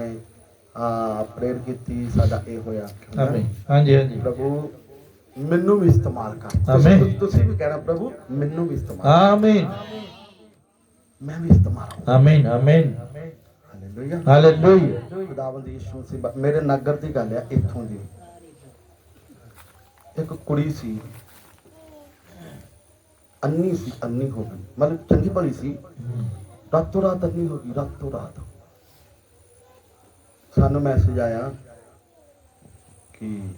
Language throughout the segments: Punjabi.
ਨੇ ਆ ਪ੍ਰੇਰ ਕੀਤੀ ਸਾਡਾ ਇਹ ਹੋਇਆ। ਆਮੀਨ ਹਾਂਜੀ ਹਾਂਜੀ। ਪ੍ਰਭੂ ਮੈਨੂੰ ਵੀ ਇਸਤੇਮਾਲ ਕਰ। ਆਮੀਨ। ਤੁਸੀਂ- ਵੀ ਕਹਿਣਾ ਪ੍ਰਭੂ ਮੈਨੂੰ ਵੀ ਇਸਤੇਮਾਲ ਆਮੀਨ ਮੈਂ ਵੀ ਇਸਤੇਮਾਲ ਆਮੀਨ ਆਮੀਨ ਹਾਲੇਲੂਇਆ ਹਾਲੇਲੂਇਆ ਖੁਦਾਵੰਦ ਯਿਸੂ ਮਸੀਹ ਬ- ਮੇਰੇ ਨਗਰ ਦੀ ਗੱਲ ਆ ਇੱਥੋਂ ਦੀ। ਇੱਕ ਕੁੜੀ ਸੀ। ਅੰਨੀ ਸੀ ਅੰਨੀ ਹੋ ਗਈ। ਮਤਲਬ ਚੰਗੀ ਭਲੀ ਸੀ। ਰਾਤੋਂ ਰਾਤ ਅੰਨੀ ਹੋ ਗਈ ਰਾਤੋਂ ਰਾਤ। ਸਾਨੂੰ ਮੈਸੇਜ ਆਇਆ ਕਿ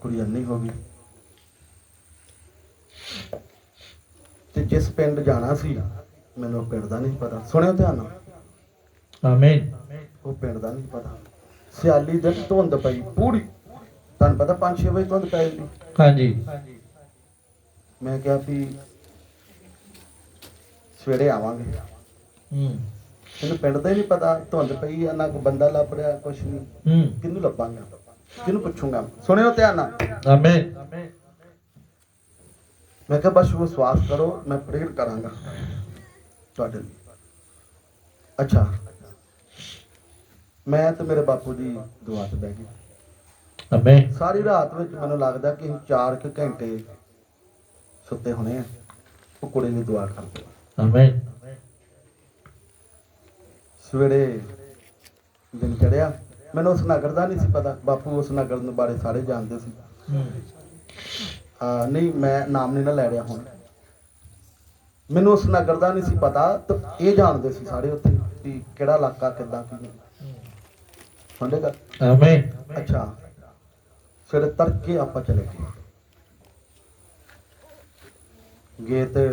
ਕੁੜੀ ਅੰਨੀ ਹੋ ਗਈ। ਤੇ ਜਿਸ ਪਿੰਡ ਜਾਣਾ ਸੀ ਮੈਨੂੰ ਪਿੰਡ ਦਾ ਨਹੀਂ ਪਤਾ। ਸੁਣਿਓ ਧਿਆਨ ਨਾਲ? ਆਮੀਨ ਉਹ ਪਿੰਡ ਦਾ ਨਹੀਂ ਪਤਾ। ਸਿਆਲੀ ਦਿਨ ਧੁੰਦ ਪਈ ਪੂਰੀ। ਤੁਹਾਨੂੰ ਪਤਾ 5-6 ਵਜੇ ਧੁੰਦ ਪੈ ਜਾਂਦੀ। ਹਾਂਜੀ। ਮੈਂ ਕਿਹਾ ਵੀ ਸਵੇਰੇ ਆਵਾਂਗੇ। ਹੂੰ। ਮੈਨੂੰ ਪਿੰਡ ਦਾ ਹੀ ਨਹੀਂ ਪਤਾ ਧੁੰਦ ਪਈ ਆ ਨਾ ਕੋਈ ਬੰਦਾ ਲੱਭ ਰਿਹਾ ਕੁਛ ਨਹੀਂ। ਹੂੰ। ਕਿਹਨੂੰ ਲੱਭਾਂਗਾ? ਕਿਹਨੂੰ ਪੁੱਛੂੰਗਾ? ਸੁਣਿਓ ਧਿਆਨ ਨਾਲ। ਆਮੀਨ। ਮੈਂ ਕਿਹਾ ਬਸ ਵਿਸ਼ਵਾਸ ਕਰੋ ਮੈਂ ਪ੍ਰੇਰ ਕਰਾਂਗਾ ਤੁਹਾਡੇ ਲਈ। ਅੱਛਾ। ਮੈਂ ਤੇ ਮੇਰੇ ਬਾਪੂ ਜੀ ਦੁਆ ਤੇ ਬਹਿ ਗਏ। ਆਮੀਨ। ਸਾਰੀ ਰਾਤ ਵਿੱਚ ਮੈਨੂੰ ਲੱਗਦਾ ਕਿ 4 ਕੁ ਘੰਟੇ ਸੁੱਤੇ ਹੋਣੇ ਆ। ਉਹ ਕੁੜੀ ਦੀ ਦੁਆ ਕਰਦੇ ਆਮੀਨ। ਸਵੇਰੇ ਦਿਨ ਚੜਿਆ। ਮੈਨੂੰ ਉਸ ਨਗਰ ਦਾ ਨਹੀਂ ਸੀ ਪਤਾ। ਬਾਪੂ ਉਸ ਨਗਰ ਦੇ ਬਾਰੇ ਸਾਰੇ ਜਾਣਦੇ ਸੀ। ਆ ਨਹੀਂ ਮੈਂ ਨਾਮ ਨਹੀਂ ਨਾ ਲੈ ਰਿਹਾ ਹੁਣ। ਮੈਨੂੰ ਉਸ ਨਗਰ ਦਾ ਨਹੀਂ ਸੀ ਪਤਾ ਤੇ ਇਹ ਜਾਣਦੇ ਸੀ ਸਾਰੇ ਉੱਥੇ ਕਿ ਕਿਹੜਾ ਇਲਾਕਾ ਕਿੱਦਾਂ ਕੀ ਹੁੰਦੇਗਾ ਆਮੀਨ ਅੱਛਾ। ਫਿਰ ਤੜਕੇ ਆਪਾਂ ਚਲੇ ਗਏ। ਗਏ ਤੇ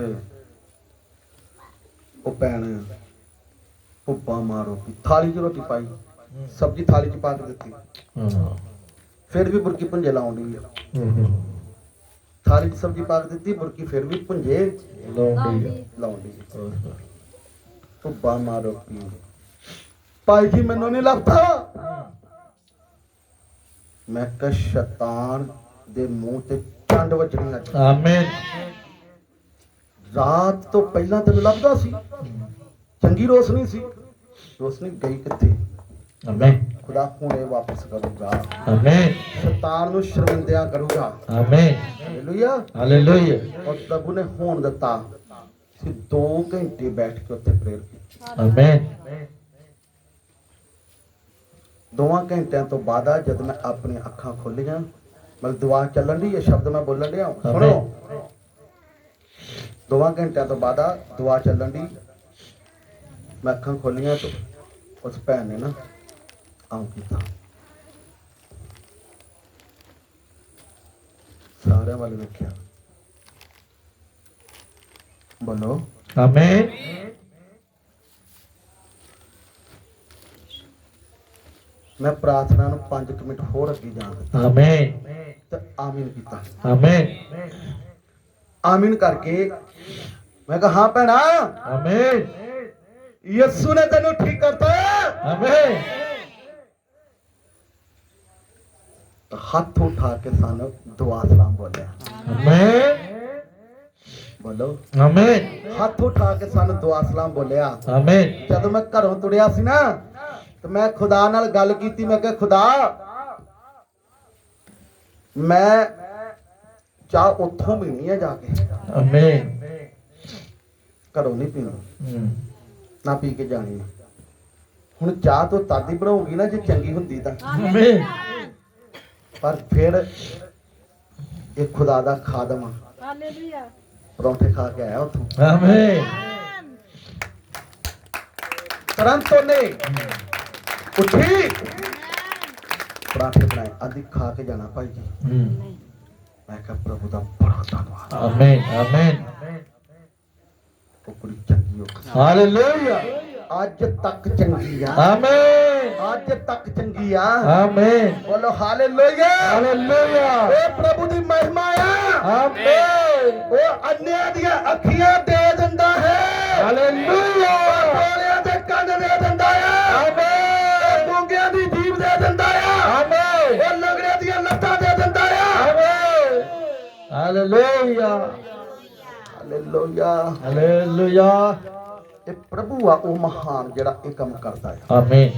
ਉਹ ਭੈਣ ਉੱਪਾ ਮਾਰੋ ਕਿ ਥਾਲੀ 'ਚ ਰੋਟੀ ਪਾਈ ਸਬਜ਼ੀ ਥਾਲੀ 'ਚ ਪਾ ਕੇ ਦਿੱਤੀ। ਹਾਂ। ਫਿਰ ਵੀ ਬੁਰਕੀ ਪੁੰਜੇ ਲਾਉਂਦੀ ਹੂੰ ਥਾਲੀ 'ਚ ਸਬਜ਼ੀ ਪਾ ਕੇ ਦਿੱਤੀ ਬੁਰਕੀ ਫਿਰ ਵੀ ਪੁੰਜੇ ਲੋੜੀ ਲਾਉਂਦੀ ਉੱਪਾ ਮਾਰੋ ਕਿ? ਭਾਈ ਜੀ ਮੈਨੂੰ ਨਹੀਂ ਲੱਭਦਾ। ਮੈਂ ਕਿਹਾ ਸ਼ੈਤਾਨ ਦੇ ਮੂੰਹ ਤੇ ਚੰਡ ਵੱਜਣੀ ਅੱਜ ਆਮੀਨ। ਰਾਤ ਤੋਂ ਪਹਿਲਾਂ ਤੈਨੂੰ ਲੱਭਦਾ ਸੀ? ਚੰਗੀ ਰੋਸ਼ਨੀ ਸੀ। ਰੋਸ਼ਨੀ ਗਈ ਕਿੱਥੇ? ਆਮੀਨ। ਖੁਦਾ ਹੁਣੇ ਵਾਪਸ ਕਰੂਗਾ। ਆਮੀਨ। ਸ਼ੈਤਾਨ ਨੂੰ ਸ਼ਰਮਿੰਦਿਆਂ ਕਰੂਗਾ। ਆਮੀਨ। ਹਾਲੇਲੂਇਆ ਹਾਲੇਲੂਇਆ ਔਰ ਪ੍ਰਭੂ ਨੇ ਹੋਣ ਦਿੱਤਾ। ਸੀ 2 ਘੰਟੇ ਬੈਠ ਕੇ ਉੱਥੇ ਪ੍ਰੇਅਰ ਕੀਤੀ। ਆਮੀਨ। ਦੋਵਾਂ ਘੰਟਿਆਂ ਤੋਂ ਬਾਅਦ ਜਦ ਮੈਂ ਆਪਣੀਆਂ ਅੱਖਾਂ ਖੋਲੀਆਂ ਮਤਲਬ ਦੁਆ ਚੱਲਣ ਦੀ ਇਹ ਸ਼ਬਦ ਮੈਂ ਬੋਲਣ ਡਿਆ ਸੁਣੋ। ਦੋਵਾਂ ਘੰਟਿਆਂ ਤੋਂ ਬਾਅਦ ਦੁਆ ਚੱਲਣ ਦੀ ਮੈਂ ਅੱਖਾਂ ਖੋਲੀਆਂ ਤਾਂ ਉਸ ਭੈਣ ਨੇ ਨਾ ਆਉਂ ਕੀਤਾ ਸਾਰਿਆਂ ਵੱਲ ਵੇਖਿਆ ਬੋਲੋ ਆਮੀਨ ਮੈਂ ਪ੍ਰਾਰਥਨਾ ਨੂੰ 5 ਮਿੰਟ ਹੋਰ ਅੱਗੇ ਜਾਣ ਦਿੱਤਾ ਆਮੀਨ ਤੇ ਆਮੀਨ ਕੀਤਾ ਆਮੀਨ ਆਮੀਨ ਕਰਕੇ ਮੈਂ ਕਿਹਾ ਹਾਂ ਭੈਣਾ। ਆਮੀਨ। ਯਿਸੂ ਨੇ ਤੈਨੂੰ ਠੀਕ ਕਰਤਾ ਆਮੀਨ ਹੱਥ ਉਠਾ ਕੇ ਸਾਨੂੰ ਦੁਆ ਸਲਾਮ ਬੋਲਿਆ। ਆਮੀਨ ਬੋਲੋ। ਆਮੀਨ ਹੱਥ ਉਠਾ ਕੇ ਸਾਨੂੰ ਦੁਆ ਸਲਾਮ ਬੋਲਿਆ। ਆਮੀਨ ਜਦੋਂ ਮੈਂ ਘਰੋਂ ਤੁਰਿਆ ਸੀ ਨਾ ਤੇ ਮੈਂ ਖੁਦਾ ਨਾਲ ਗੱਲ ਕੀਤੀ ਮੈਂ ਕਿਹਾ ਖੁਦਾ ਮੈਂ ਚਾਹ ਉੱਥੋਂ ਪੀਣੀ ਹੈ ਜਾ ਕੇ। ਆਮੀਨ ਘਰੋਂ ਨਹੀਂ ਪੀਣੀ। ਹੂੰ। ਨਾ ਪੀ ਕੇ ਜਾਣੀ ਹੁਣ ਚਾਹ ਤੋਂ ਤਾਦੀ ਬਣਾਉਗੀ ਨਾ ਜੇ ਚੰਗੀ ਹੁੰਦੀ ਤਾਂ। ਆਮੀਨ ਪਰ ਫਿਰ ਇਹ ਖੁਦਾ ਦਾ ਖਾਦਮ ਆ। ਹਾਲੇਲੂਇਆ। ਪਰੌਂਠੇ ਖਾ ਕੇ ਆਇਆ ਉੱਥੋਂ। ਆਮੀਨ। ਤੁਰੰਤ ਉਹਨੇ ਉੱਠੀ। ਪਰਾਂਠੇ ਬਣਾਏ। ਆਦਿ ਖਾ ਕੇ ਜਾਣਾ ਭਾਈ ਜੀ। ਹੂੰ। ਮੈਂ ਕਿਹਾ ਪ੍ਰਭੂ ਦਾ ਬੜਾ ਧੰਨਵਾਦ। ਆਮੀਨ ਆਮੀਨ ਉਹ ਕੁੜੀ ਚੰਗੀ ਹੋ ਗਈ। ਹਾਲੇਲੂਇਆ। ਅੱਜ ਤੱਕ ਚੰਗੀ ਆ। ਆਮੀਨ। ਅੱਜ ਤੱਕ ਚੰਗੀ ਆ। ਆਮੀਨ। ਬੋਲੋ ਹਾਲੇਲੂਇਆ। ਹਾਲੇਲੂਇਆ। ਇਹ ਪ੍ਰਭੂ ਦੀ ਮਹਿਮਾ ਆ। ਆਮੀਨ। ਉਹ ਅੰਨਿਆਂ ਦੀਆਂ ਅੱਖੀਆਂ ਦੇ ਦਿੰਦਾ ਹੈ। ਹਾਲੇਲੂਇਆ। ਬੋਲਿਆਂ ਦੇ ਕੰਨ ਦੇ ਦਿੰਦਾ ਆ। ਆਮੀਨ। ਗੂੰਗਿਆਂ ਦੀ ਜੀਭ ਦੇ ਦਿੰਦਾ ਆ। ਆਮੀਨ। ਉਹ ਲੰਗੜਿਆਂ ਦੀਆਂ ਲੱਤਾਂ ਦੇ ਦਿੰਦਾ ਆ। ਆਮੀਨ। ਹਾਲੇਲੂਇਆ। ਹਾਲੇਲੂਇਆ ਹਾਲੇਲੂਇਆ ਇਹ ਪ੍ਰਭੂ ਆ ਉਹ ਮਹਾਨ ਜਿਹੜਾ ਇਹ ਕੰਮ ਕਰਦਾ ਆ। ਆਮੀਨ